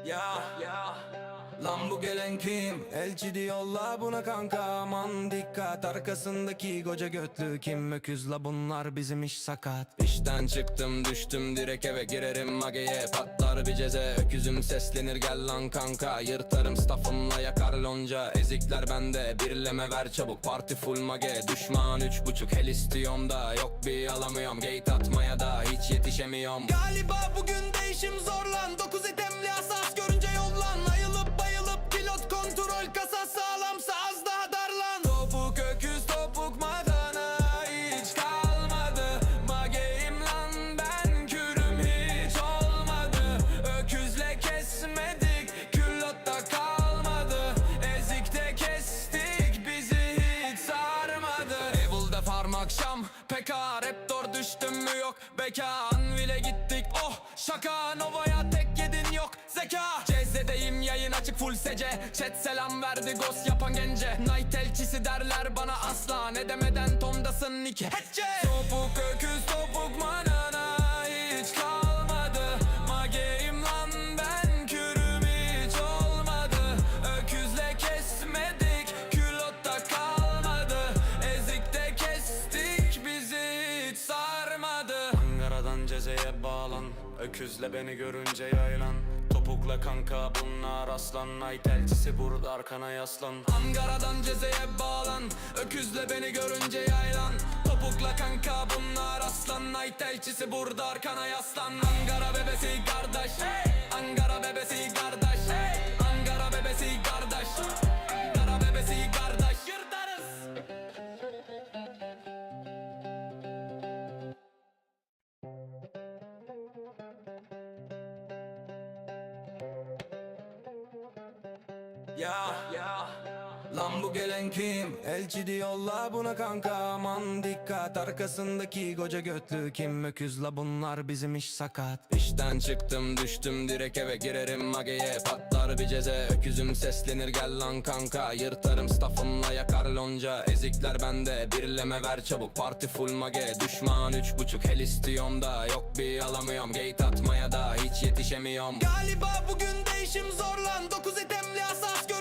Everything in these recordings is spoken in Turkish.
Ya ya Lan bu gelen kim? Elçi diyorlar buna kanka. Aman dikkat Arkasındaki koca götlü kim? Öküzla bunlar bizim iş sakat. İşten çıktım düştüm direkt eve girerim. Mageye Patlar bir ceze. Öküzüm seslenir gel lan kanka. Yırtarım staffımla yakar lonca. Ezikler bende birleme ver çabuk. Parti full mage düşman üç buçuk. Hel istiyorum da yok bir alamıyorum. Gate atmaya da hiç yetişemiyorum. Galiba bugün değişim zor lan Dokuz itemli asas yok Beka Anvil'e gittik. Oh şaka Nova'ya tek yedin yok zeka. CZ'deyim yayın açık full sece Chat selam verdi ghost yapan gence. Night elçisi derler bana asla. Ne demeden tomdasın iki hecce Topuk öküz Öküzle beni görünce yaylan. Topukla kanka bunlar aslan. Night elçisi burada arkana yaslan. Ankara'dan Ceze'ye bağlan. Öküzle beni görünce yaylan. Topukla kanka bunlar aslan. Night elçisi burada arkana yaslan. Ankara bebesi kardeş. Ankara bebesi kardeş. Ankara bebesi kardeş. Ankara Ya ya Lan bu gelen kim? Elçi diyorlar buna kanka. Aman dikkat Arkasındaki koca götlü kim? Öküzla bunlar bizim iş sakat. İşten çıktım düştüm direkt eve girerim. Mageye Patlar bir ceze. Öküzüm seslenir gel lan kanka. Yırtarım staffımla yakar lonca. Ezikler bende birleme ver çabuk. Parti full mage düşman üç buçuk. Hel istiyorum da yok bir alamıyorum. Gate atmaya da hiç yetişemiyorum. Galiba bugün değişim zor lan. Dokuz itemli asas görünce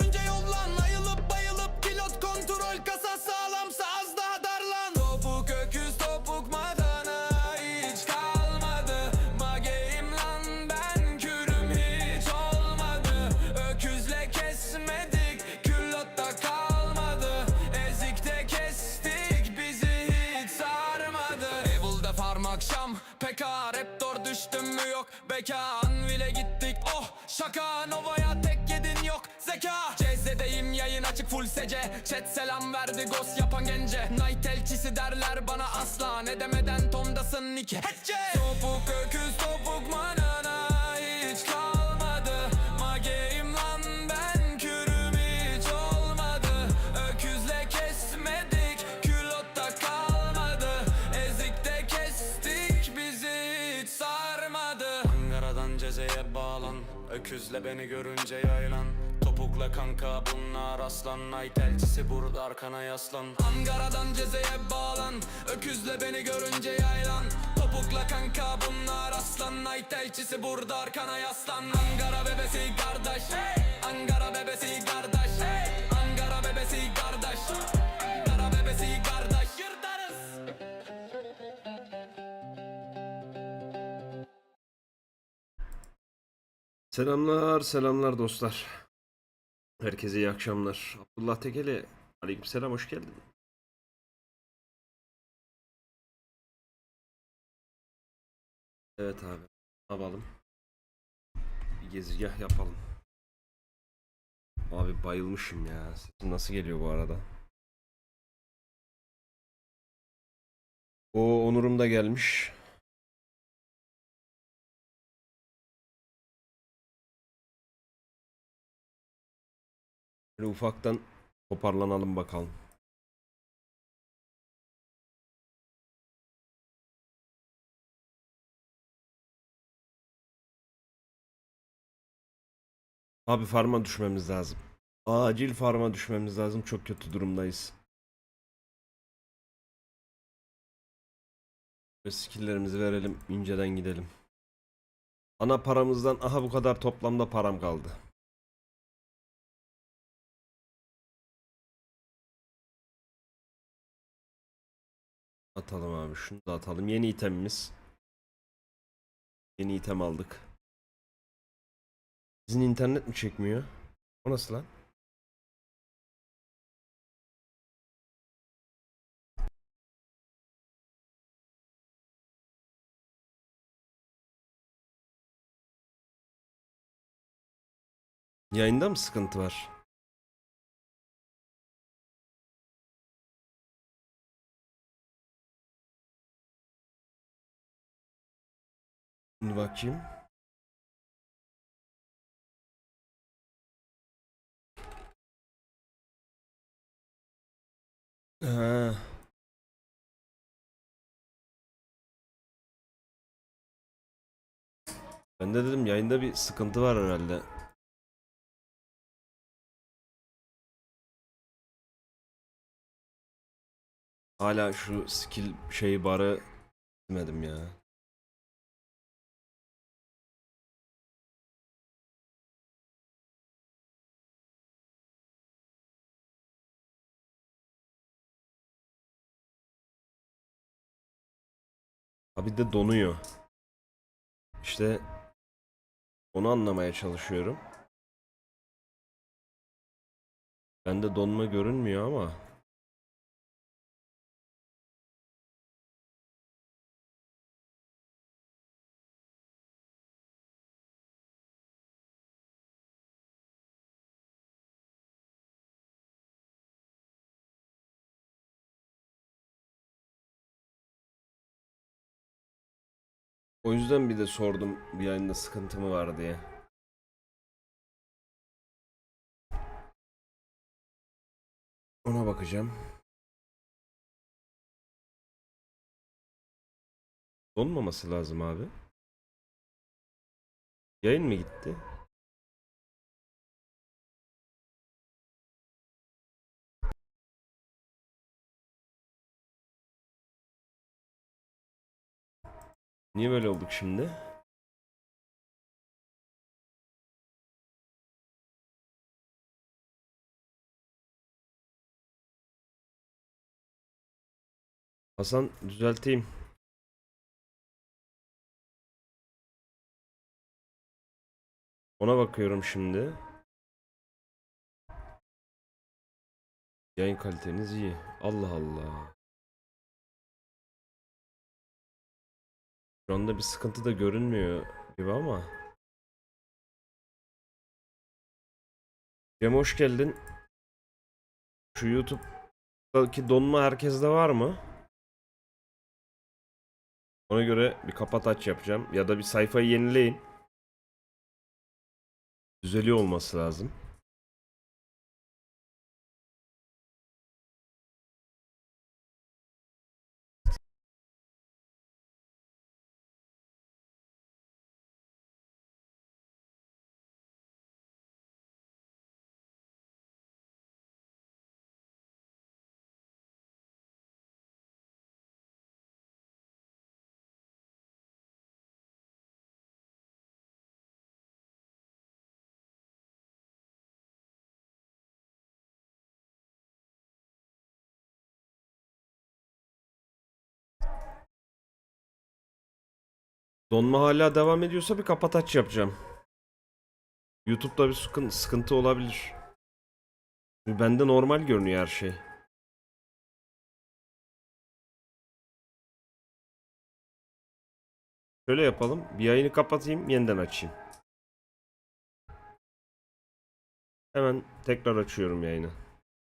yok Beka Anvil'e gittik oh şaka. Nova'ya tek yedin yok zeka. CZ'deyim yayın açık full sece. Chat selam verdi ghost yapan gence. Night elçisi derler bana asla. Ne demeden tomdasın iki. Hecce Topuk öküz Ankara'dan Ceze'ye bağlan. Öküzle beni görünce yaylan. Topukla kanka bunlar aslan. Night elçisi burada arkana yaslan. Ankara'dan Ceze'ye bağlan. Öküzle beni görünce yaylan. Topukla kanka bunlar aslan. Night elçisi burada arkana yaslan. Ankara bebesi Selamlar, selamlar dostlar. Herkese iyi akşamlar. Abdullah Tekeli, aleykümselam, hoş geldin. Evet abi, ne yapalım? Bir gezgah yapalım. Abi bayılmışım ya. Sesim nasıl geliyor bu arada? O Onur'um da gelmiş. Böyle ufaktan toparlanalım bakalım. Abi farma düşmemiz lazım. Acil farma düşmemiz lazım. Çok kötü durumdayız. Ve skilllerimizi verelim. inceden gidelim. Ana paramızdan aha bu kadar toplamda param kaldı. Atalım abi şunu da atalım. Yeni itemimiz. Yeni item aldık. Sizin internet mi çekmiyor? O nasıl lan? Yayında mı sıkıntı var? Bir bakayım. Ha. Ben de dedim yayında bir sıkıntı var herhalde. Hala şu skill şey barı demedim ya. Abi de donuyor. İşte onu anlamaya çalışıyorum. Bende donma görünmüyor ama. O yüzden bir de sordum bir yayında sıkıntı mı var diye. Ona bakacağım. Donmaması lazım abi. Yayın mı gitti? Niye böyle olduk şimdi? Hasan düzelteyim. Ona bakıyorum şimdi. Yayın kaliteniz iyi. Allah Allah. Şu bir sıkıntı da görünmüyor gibi ama. Cem hoş geldin. Şu YouTube'daki donma herkeste var mı? Ona göre bir kapat aç yapacağım. Ya da bir sayfayı yenileyin. Düzeliyor olması lazım. Donma hala devam ediyorsa bir kapat aç yapacağım. YouTube'da bir sıkın- sıkıntı olabilir. Bende normal görünüyor her şey. Şöyle yapalım. Bir yayını kapatayım, yeniden açayım. Hemen tekrar açıyorum yayını.